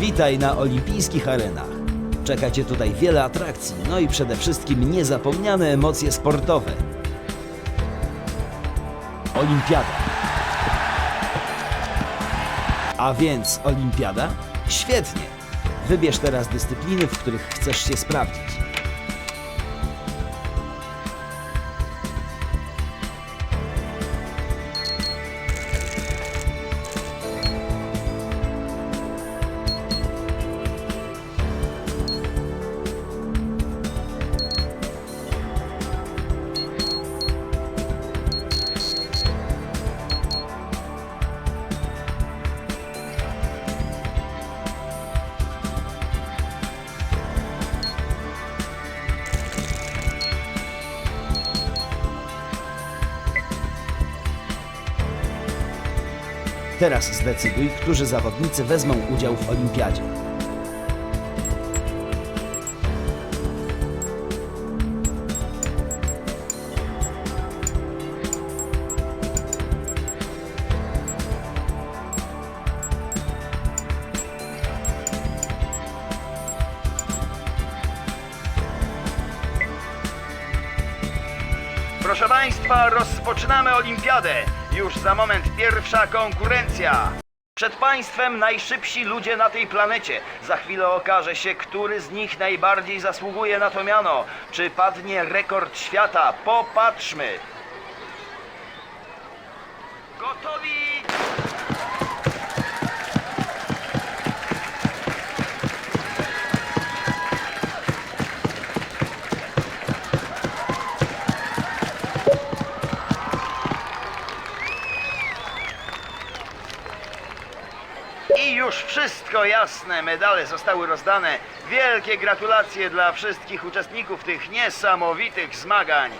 Witaj na olimpijskich arenach. Czeka Cię tutaj wiele atrakcji, no i przede wszystkim niezapomniane emocje sportowe. Olimpiada. A więc olimpiada? Świetnie. Wybierz teraz dyscypliny, w których chcesz się sprawdzić. Teraz zdecyduj, którzy zawodnicy wezmą udział w olimpiadzie. Proszę Państwa, rozpoczynamy olimpiadę. Już za moment pierwsza konkurencja. Przed Państwem najszybsi ludzie na tej planecie. Za chwilę okaże się, który z nich najbardziej zasługuje na to miano. Czy padnie rekord świata? Popatrzmy. Gotowi? I już wszystko jasne, medale zostały rozdane. Wielkie gratulacje dla wszystkich uczestników tych niesamowitych zmagań.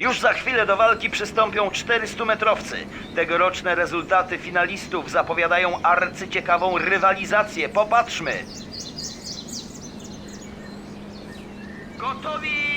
Już za chwilę do walki przystąpią 400-metrowcy. Tegoroczne rezultaty finalistów zapowiadają arcyciekawą rywalizację. Popatrzmy. Gotowi?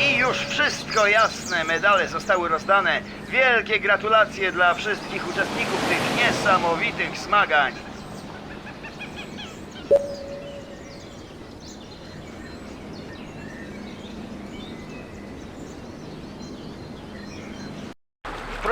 I już jasne, medale zostały rozdane. Wielkie gratulacje dla wszystkich uczestników tych niesamowitych zmagań.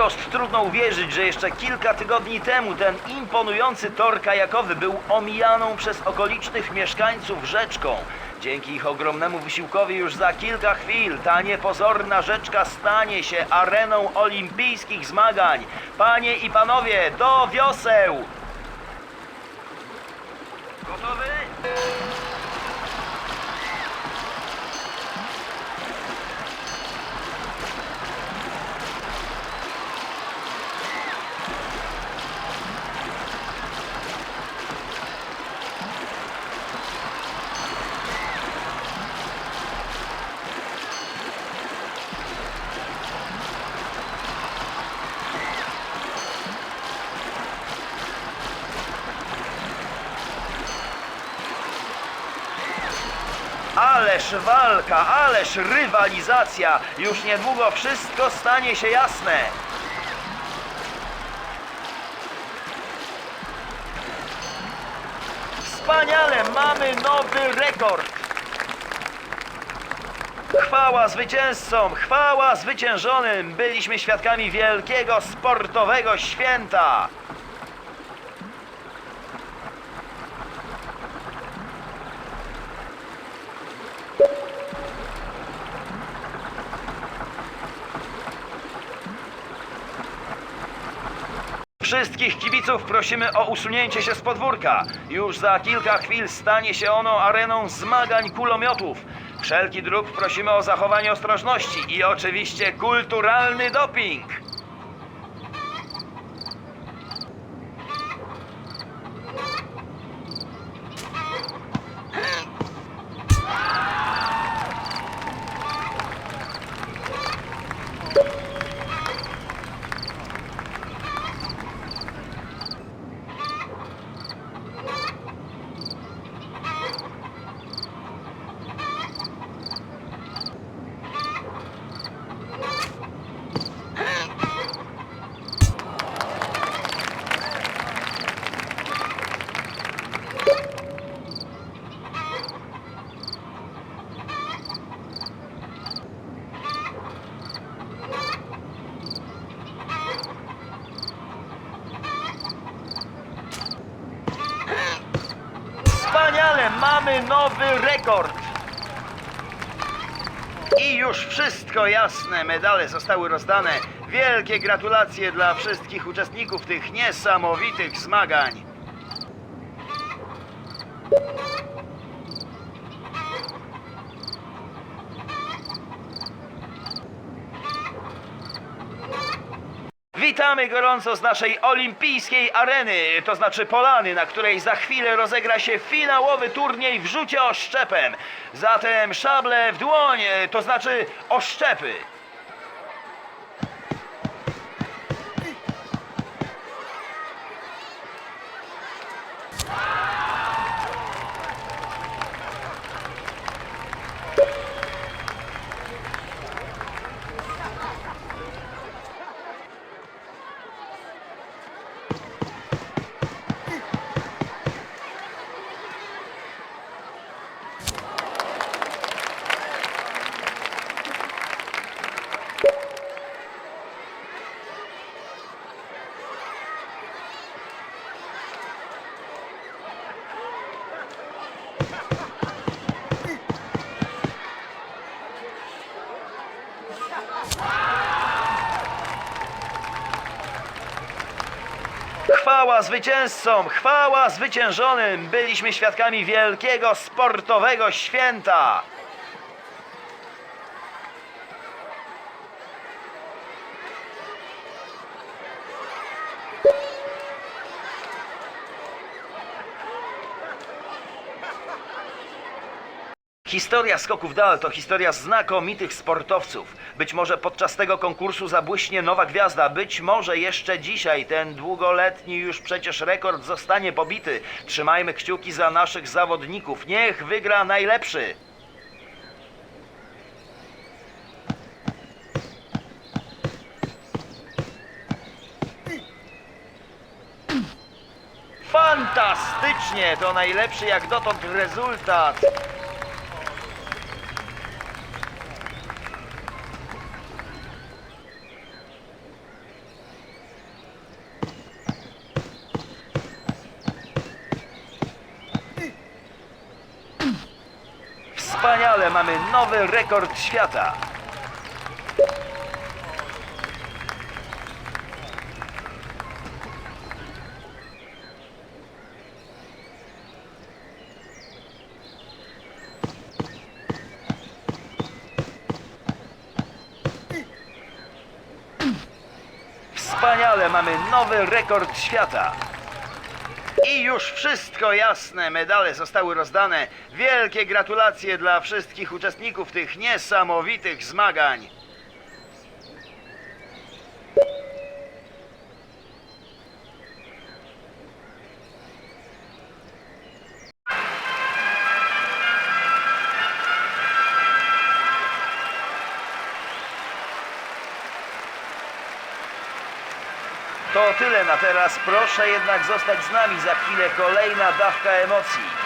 Wprost trudno uwierzyć, że jeszcze kilka tygodni temu ten imponujący tor kajakowy był omijaną przez okolicznych mieszkańców rzeczką. Dzięki ich ogromnemu wysiłkowi już za kilka chwil ta niepozorna rzeczka stanie się areną olimpijskich zmagań. Panie i panowie, do wioseł! Gotowy? Ależ walka, ależ rywalizacja! Już niedługo wszystko stanie się jasne. Wspaniale, mamy nowy rekord. Chwała zwycięzcom, chwała zwyciężonym! Byliśmy świadkami wielkiego sportowego święta! Wszystkich kibiców prosimy o usunięcie się z podwórka. Już za kilka chwil stanie się ono areną zmagań kulomiotów. Wszelki dróg prosimy o zachowanie ostrożności i oczywiście kulturalny doping. Wspaniale, mamy nowy rekord. I już wszystko jasne, medale zostały rozdane. Wielkie gratulacje dla wszystkich uczestników tych niesamowitych zmagań. Witamy gorąco z naszej olimpijskiej areny, to znaczy polany, na której za chwilę rozegra się finałowy turniej w rzucie oszczepem. Zatem szable w dłoń, to znaczy oszczepy. Chwała zwycięzcom, chwała zwyciężonym! Byliśmy świadkami wielkiego sportowego święta! Historia skoków dal to historia znakomitych sportowców. Być może podczas tego konkursu zabłyśnie nowa gwiazda, być może jeszcze dzisiaj ten długoletni już przecież rekord zostanie pobity. Trzymajmy kciuki za naszych zawodników. Niech wygra najlepszy. Fantastycznie! To najlepszy jak dotąd rezultat. Wspaniale, mamy nowy rekord świata. Wspaniale, mamy nowy rekord świata. I już wszystko jasne, medale zostały rozdane. Wielkie gratulacje dla wszystkich uczestników tych niesamowitych zmagań. To tyle na teraz. Proszę jednak zostać z nami. Za chwilę kolejna dawka emocji.